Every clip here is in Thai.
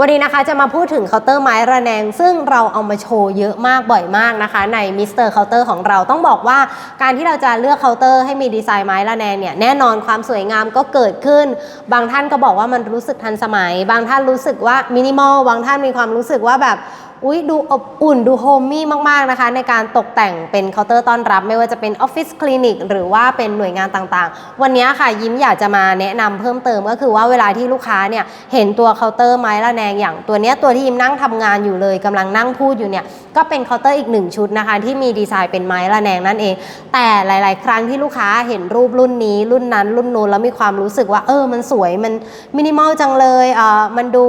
วันนี้นะคะจะมาพูดถึงเคาน์เตอร์ไม้ระแนง ซึ่งเราเอามาโชว์เยอะมากบ่อยมากนะคะ ในมิสเตอร์เคาน์เตอร์ของเราต้องบอกว่า การที่เราจะเลือกเคาน์เตอร์ให้มีดีไซน์ไม้ระแนงเนี่ยแน่นอนความสวยงามก็เกิดขึ้น บางท่านก็บอกว่ามันรู้สึกทันสมัย บางท่านรู้สึกว่ามินิมอลบางท่านมีความรู้สึกว่าแบบ อุ๊ยดูอบอุ่นดูโฮมมี่มาก ๆ นะคะ ในการตกแต่งเป็นเคาน์เตอร์ต้อนรับ ไม่ว่าจะเป็นออฟฟิศคลินิกหรือว่าเป็นหน่วยงานต่างๆ วันนี้ค่ะยิ้มอยากจะมาแนะนำเพิ่มเติมก็คือว่าเวลาที่ลูกค้าเนี่ยเห็นตัวเคาน์เตอร์ไม้ระแนงอย่างตัวเนี้ยตัวที่ยิ้มนั่งทำงานอยู่เลยกำลังนั่งพูดอยู่เนี่ยก็เป็นเคาน์เตอร์อีกหนึ่งชุดนะคะ ที่มีดีไซน์เป็นไม้ระแนงนั่นเอง แต่หลาย ๆ ครั้งที่ลูกค้าเห็นรูปรุ่นนี้รุ่นนั้นรุ่นนู้นแล้วมีความรู้สึกว่าเออมันสวยมันมินิมอลจังเลยเออมันดู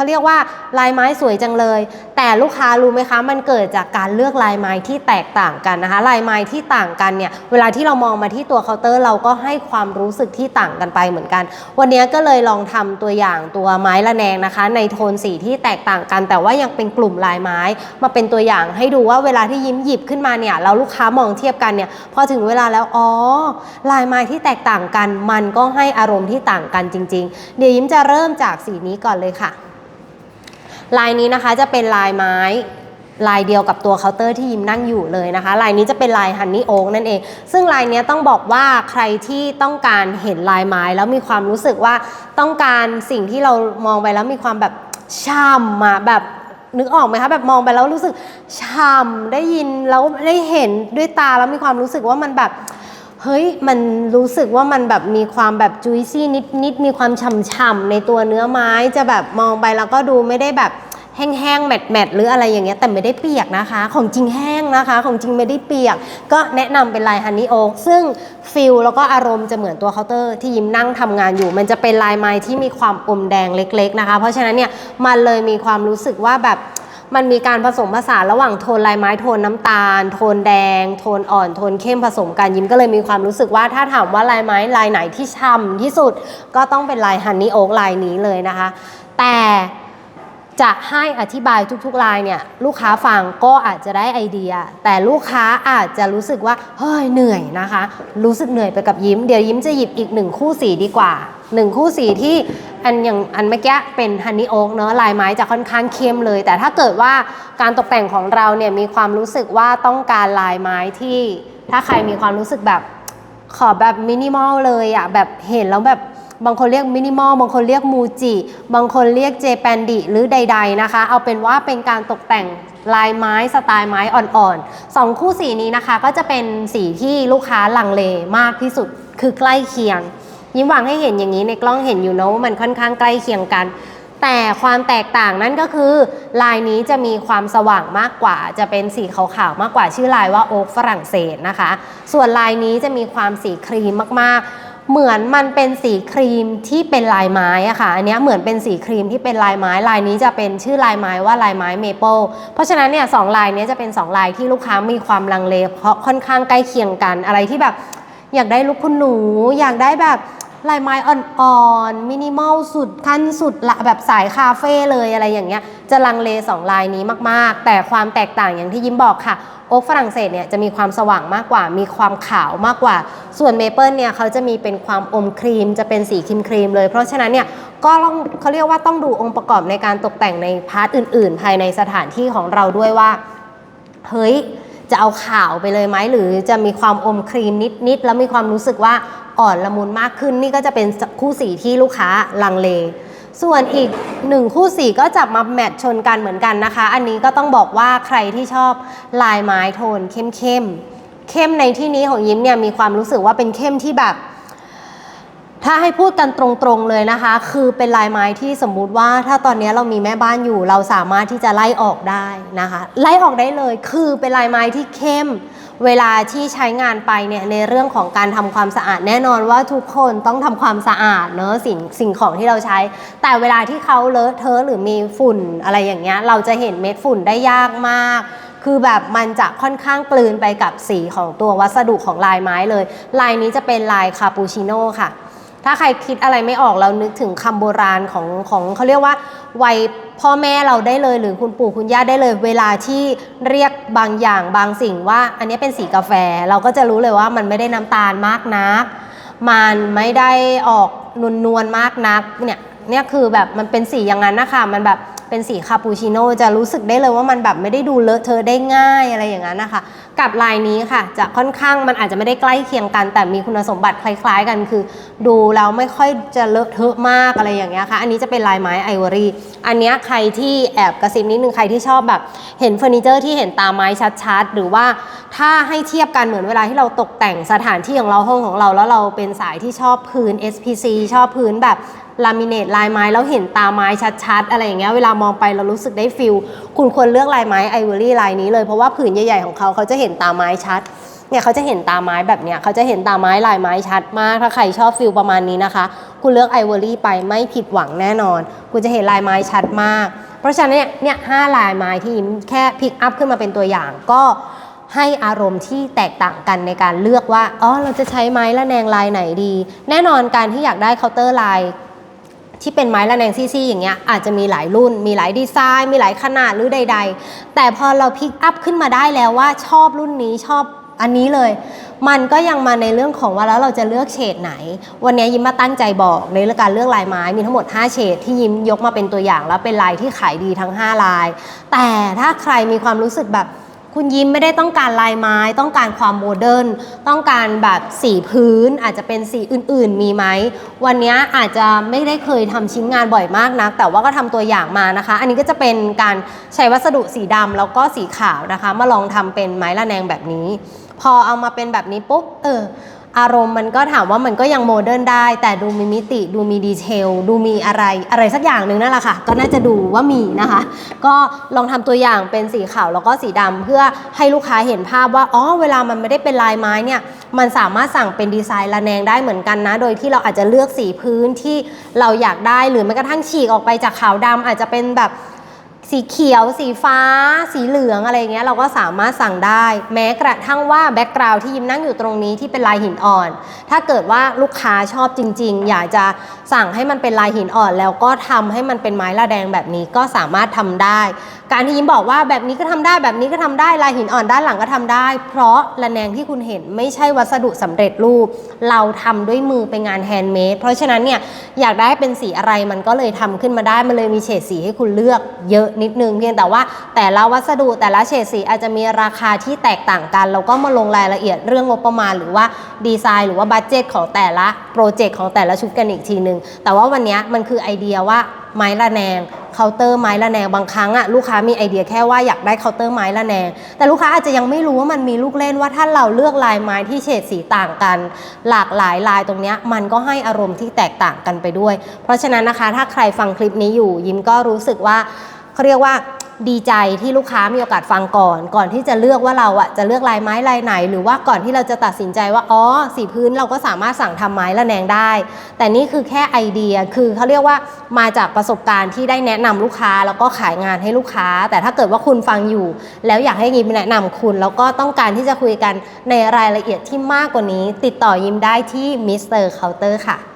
เขาเรียกว่าลายไม้สวยจังเลย แต่ลูกค้ารู้ไหมคะ มันเกิดจากการเลือกลายไม้ที่แตกต่างกันนะคะ ลายไม้ที่ต่างกันเนี่ยเวลาที่เรามองมาที่ตัวเคาน์เตอร์เราก็ให้ความรู้สึกที่ต่างกันไปเหมือนกัน วันนี้ก็เลยลองทำตัวอย่างตัวไม้ระแนงนะคะ ในโทนสีที่แตกต่างกัน แต่ว่ายังเป็นกลุ่มลายไม้ มาเป็นตัวอย่างให้ดูว่าเวลาที่ยิ้มหยิบขึ้นมาเนี่ยแล้วลูกค้ามองเทียบกันเนี่ยพอถึงเวลาแล้วอ๋อลายไม้ที่แตกต่างกัน มันก็ให้อารมณ์ที่ต่างกันจริง ๆ เดี๋ยวยิ้มจะเริ่มจากสีนี้ก่อนเลยค่ะ ลายนี้นะคะจะเป็นลายไม้ลายเดียวกับตัวเคาน์เตอร์ที่ยิมนั่งอยู่เลยนะคะ ลายนี้จะเป็นลายฮันนี่โอ๊กนั่นเอง ซึ่งลายนี้ต้องบอกว่าใครที่ต้องการเห็นลายไม้ แล้วมีความรู้สึกว่าต้องการสิ่งที่เรามองไปแล้วมีความแบบช่ำอะแบบนึกออกไหมคะแบบมองไปแล้วรู้สึกช่ำได้ยินแล้วได้เห็นด้วยตาแล้วมีความรู้สึกว่ามันแบบ เฮ้ยมันรู้สึกว่ามันแบบมีความแบบจุยซี่นิดนิดมีความฉ่ำๆในตัวเนื้อไม้จะแบบมองไปแล้วก็ดูไม่ได้แบบแห้งๆแมทๆหรืออะไรอย่างเงี้ยแต่ไม่ได้เปียกนะคะ ของจริงแห้งนะคะ ของจริงไม่ได้เปียก ก็แนะนำเป็นลายฮันนี่โอ๊กซึ่งฟิลแล้วก็อารมณ์จะเหมือนตัวเคาน์เตอร์ที่ยิ้มนั่งทำงานอยู่ มันจะเป็นลายไม้ที่มีความอมแดงเล็ก ๆนะคะ เพราะฉะนั้นเนี่ยมันเลยมีความรู้สึกว่าแบบ มันมีการผสมผสานระหว่างโทนลายไม้โทนน้ำตาล โทนแดง โทนอ่อนโทนเข้มผสมกันยิ้มก็เลยมีความรู้สึกว่าถ้าถามว่าลายไม้ลายไหนที่ช่ำที่สุดก็ต้องเป็นลายฮันนี่โอ๊กลายนี้เลยนะคะ แต่จะให้อธิบายทุกๆลายเนี่ยลูกค้าฟังก็อาจจะได้ไอเดีย แต่ลูกค้าอาจจะรู้สึกว่าเฮ้ยเหนื่อยนะคะ รู้สึกเหนื่อยไปกับยิ้ม เดี๋ยวยิ้มจะหยิบอีกหนึ่งคู่สีดีกว่า หนึ่งคู่สีที่อันอย่างอันเมื่อกี้เป็นฮันนี่โอ๊กเนอะลายไม้จะค่อนข้างเข้มเลย แต่ถ้าเกิดว่าการตกแต่งของเราเนี่ยมีความรู้สึกว่าต้องการลายไม้ที่ ถ้าใครมีความรู้สึกแบบขอแบบมินิมอลเลยอะแบบเห็นแล้วแบบบางคนเรียกมินิมอลบางคนเรียกมูจิบางคนเรียกเจแปนดิหรือใด ๆนะคะ เอาเป็นว่าเป็นการตกแต่งลายไม้สไตล์ไม้อ่อนๆสองคู่สีนี้นะคะ ก็จะเป็นสีที่ลูกค้าลังเลมากที่สุดคือใกล้เคียง ยิ้มหวังให้เห็นอย่างนี้ในกล้องเห็นอยู่เนอะว่ามันค่อนข้างใกล้เคียงกัน แต่ความแตกต่างนั่นก็คือ ลายนี้จะมีความสว่างมากกว่า จะเป็นสีขาวๆมากกว่าชื่อลายว่าโอ๊กฝรั่งเศสนะคะ ส่วนลายนี้จะมีความสีครีมมากๆเหมือนมันเป็นสีครีมที่เป็นลายไม้อะค่ะ อันนี้เหมือนเป็นสีครีมที่เป็นลายไม้ ลายนี้จะเป็นชื่อลายไม้ว่าลายไม้เมเปิล เพราะฉะนั้นเนี่ยสองลายนี้จะเป็นสองลายที่ลูกค้ามีความลังเลเพราะค่อนข้างใกล้เคียงกัน อะไรที่แบบอยากได้ลุคคุณหนู อยากได้แบบ ลายไม้อ่อนๆมินิมอลสุดขั้นสุดละแบบสายคาเฟ่เลยอะไรอย่างเงี้ยจะลังเลสองลายนี้มากๆ แต่ความแตกต่างอย่างที่ยิ้มบอกค่ะโอ๊กฝรั่งเศสเนี่ยจะมีความสว่างมากกว่า มีความขาวมากกว่า ส่วนเมเปิลเนี่ยเขาจะมีเป็นความอมครีม จะเป็นสีครีมครีมเลย เพราะฉะนั้นเนี่ยก็ต้องเขาเรียกว่าต้องดูองค์ประกอบในการตกแต่งในพาร์ทอื่น ๆ ภายในสถานที่ของเราด้วยว่า เฮ้ยจะเอาขาวไปเลยไหมหรือจะมีความอมครีมนิด ๆ แล้วมีความรู้สึกว่า อ่อนละมุนมากขึ้น นี่ก็จะเป็นคู่สีที่ลูกค้าลังเล ส่วนอีกหนึ่งคู่สีก็จับมาแมทชนกันเหมือนกันนะคะ อันนี้ก็ต้องบอกว่าใครที่ชอบลายไม้โทนเข้มเข้มเข้มในที่นี้ของยิ้มเนี่ยมีความรู้สึกว่าเป็นเข้มที่แบบ ถ้าให้พูดกันตรงๆเลยนะคะ คือเป็นลายไม้ที่สมมุติว่าถ้าตอนนี้เรามีแม่บ้านอยู่ เราสามารถที่จะไล่ออกได้นะคะ ไล่ออกได้เลย คือเป็นลายไม้ที่เข้ม เวลาที่ใช้งานไปเนี่ยในเรื่องของการทำความสะอาดแน่นอนว่าทุกคนต้องทำความสะอาดเนอะสิ่งสิ่งของที่เราใช้ แต่เวลาที่เขาเลอะเทอะหรือมีฝุ่นอะไรอย่างเงี้ยเราจะเห็นเม็ดฝุ่นได้ยากมาก คือแบบมันจะค่อนข้างกลืนไปกับสีของตัววัสดุของลายไม้เลย ลายนี้จะเป็นลายคาปูชิโน่ค่ะ ถ้าใครคิดอะไรไม่ออกเรานึกถึงคำโบราณของของเขาเรียกว่าวัยพ่อแม่เราได้เลยหรือคุณปู่คุณย่าได้เลย เวลาที่เรียกบางอย่างบางสิ่งว่า อันนี้เป็นสีกาแฟ เราก็จะรู้เลยว่ามันไม่ได้น้ำตาลมากนัก มันไม่ได้ออกนวลนวลๆมากนักเนี่ยเนี่ยคือแบบมันเป็นสีอย่างนั้นนะคะมันแบบ เป็นสีคาปูชิโน่จะรู้สึกได้เลยว่ามันแบบไม่ได้ดูเลอะเทอะได้ง่ายอะไรอย่างนั้นนะคะ กับลายนี้ค่ะจะค่อนข้างมันอาจจะไม่ได้ใกล้เคียงกัน แต่มีคุณสมบัติคล้ายๆกันคือ ดูแล้วไม่ค่อยจะเลอะเทอะมากอะไรอย่างเงี้ยค่ะ อันนี้จะเป็นลายไม้ไอวอรี่อันนี้ใครที่แอบกระซิบนิดนึงใครที่ชอบแบบ เห็นเฟอร์นิเจอร์ที่เห็นตาไม้ชัดๆ หรือว่าถ้าให้เทียบกันเหมือนเวลาที่เราตกแต่งสถานที่ของเราห้องของเราแล้วเราเป็นสายที่ชอบพื้น SPC ชอบพื้นแบบ ลามิเนตลายไม้แล้วเห็นตาไม้ชัดๆ อะไรอย่างเงี้ยเวลามองไปเรารู้สึกได้ฟิลคุณควรเลือกลายไม้ไอวอรี่ลายนี้เลยเพราะว่าผืนใหญ่ๆของเขาเขาจะเห็นตาไม้ชัดเนี่ยเขาจะเห็นตาไม้แบบเนี้ยเขาจะเห็นตาไม้ลายไม้ชัดมาก ถ้าใครชอบฟิลประมาณนี้นะคะ คุณเลือกไอวอรี่ไปไม่ผิดหวังแน่นอน คุณจะเห็นลายไม้ชัดมาก เพราะฉะนั้นเนี่ยเนี่ยห้าลายไม้ที่ยิ้มแค่พิกอัพขึ้นมาเป็นตัวอย่างก็ให้อารมณ์ที่แตกต่างกันในการเลือกว่า อ๋อ เราจะใช้ไม้ละแนงลายไหนดี แน่นอนการที่อยากได้เคาน์เตอร์ลาย ที่เป็นไม้ระแนงซี่ๆอย่างเงี้ยอาจจะมีหลายรุ่น มีหลายดีไซน์ มีหลายขนาดหรือใด ๆ แต่พอเราพิกอัพขึ้นมาได้แล้วว่าชอบรุ่นนี้ชอบอันนี้เลย มันก็ยังมาในเรื่องของว่าแล้วเราจะเลือกเฉดไหน วันนี้ยิ้มมาตั้งใจบอกในเรื่องการเลือกลายไม้มีทั้งหมด 5 เฉดที่ยิ้มยกมาเป็นตัวอย่างแล้วเป็นลายที่ขายดีทั้ง 5 ลาย แต่ถ้าใครมีความรู้สึกแบบ คุณยิ้มไม่ได้ต้องการลายไม้ ต้องการความโมเดิร์นต้องการแบบสีพื้น อาจจะเป็นสีอื่นๆ มีไหม วันนี้อาจจะไม่ได้เคยทำชิ้นงานบ่อยมากนะแต่ว่าก็ทำตัวอย่างมานะคะ อันนี้ก็จะเป็นการใช้วัสดุสีดำแล้วก็สีขาวนะคะ มาลองทำเป็นไม้ระแนงแบบนี้ พอเอามาเป็นแบบนี้ปุ๊บเออ อารมณ์มันก็ถามว่ามันก็ยังโมเดิร์นได้ แต่ดูมีมิติดูมีดีเทลดูมีอะไรอะไรสักอย่างหนึ่งนั่นแหละค่ะ ก็น่าจะดูว่ามีนะคะ ก็ลองทำตัวอย่างเป็นสีขาวแล้วก็สีดำเพื่อให้ลูกค้าเห็นภาพว่าอ๋อเวลามันไม่ได้เป็นลายไม้เนี่ยมันสามารถสั่งเป็นดีไซน์ระแนงได้เหมือนกันนะ โดยที่เราอาจจะเลือกสีพื้นที่เราอยากได้หรือแม้กระทั่งฉีกออกไปจากขาวดำอาจจะเป็นแบบ สีเขียว สีฟ้า สีเหลืองอะไรเงี้ยเราก็สามารถสั่งได้ แม้กระทั่งว่าแบ็กกราวที่ยิ้มนั่งอยู่ตรงนี้ที่เป็นลายหินอ่อน ถ้าเกิดว่าลูกค้าชอบจริง ๆ อยากจะสั่งให้มันเป็นลายหินอ่อน แล้วก็ทำให้มันเป็นไม้ละแดงแบบนี้ก็สามารถทำได้ การที่ยิ้มบอกว่าแบบนี้ก็ทำได้แบบนี้ก็ทำได้ลายหินอ่อนด้านหลังก็ทำได้ เพราะระแนงที่คุณเห็นไม่ใช่วัสดุสำเร็จรูป เราทำด้วยมือเป็นงานแฮนด์เมดเพราะฉะนั้นเนี่ยอยากได้เป็นสีอะไรมันก็เลยทำขึ้นมาได้มันเลยมีเฉดสีให้คุณเลือกเยอะนิดนึงเพียงแต่ว่าแต่ละวัสดุแต่ละเฉดสีอาจจะมีราคาที่แตกต่างกัน เราก็มาลงรายละเอียดเรื่องงบประมาณ หรือว่าดีไซน์หรือว่าบัตเจตของแต่ละโปรเจกต์ของแต่ละชุดกันอีกทีนึง แต่ว่าวันนี้มันคือไอเดียว่าไม้ละแนงเคาน์เตอร์ไม้ละแนงบางครั้งอะลูกค้ามีไอเดียแค่ว่าอยากได้เคาน์เตอร์ไม้ละแนง แต่ลูกค้าอาจจะยังไม่รู้ว่ามันมีลูกเล่นว่าถ้าเราเลือกลายไม้ที่เฉดสีต่างกัน หลากหลายลายตรงนี้มันก็ให้อารมณ์ที่แตกต่างกันไปด้วย เพราะฉะนั้นนะคะถ้าใครฟังคลิปนี้อยู่ยิ้มก็รู้สึกว่า เขาเรียกว่าดีใจที่ลูกค้ามีโอกาสฟังก่อน ก่อนที่จะเลือกว่าเราอะจะเลือกลายไม้ลายไหน หรือว่าก่อนที่เราจะตัดสินใจว่าอ๋อสีพื้นเราก็สามารถสั่งทำไม้ละแนงได้ แต่นี่คือแค่ไอเดียคือเขาเรียกว่ามาจากประสบการณ์ที่ได้แนะนำลูกค้าแล้วก็ขายงานให้ลูกค้า แต่ถ้าเกิดว่าคุณฟังอยู่ แล้วอยากให้ยิมแนะนำคุณ แล้วก็ต้องการที่จะคุยกันในรายละเอียดที่มากกว่านี้ ติดต่อยิมได้ที่มิสเตอร์เคาน์เตอร์ค่ะ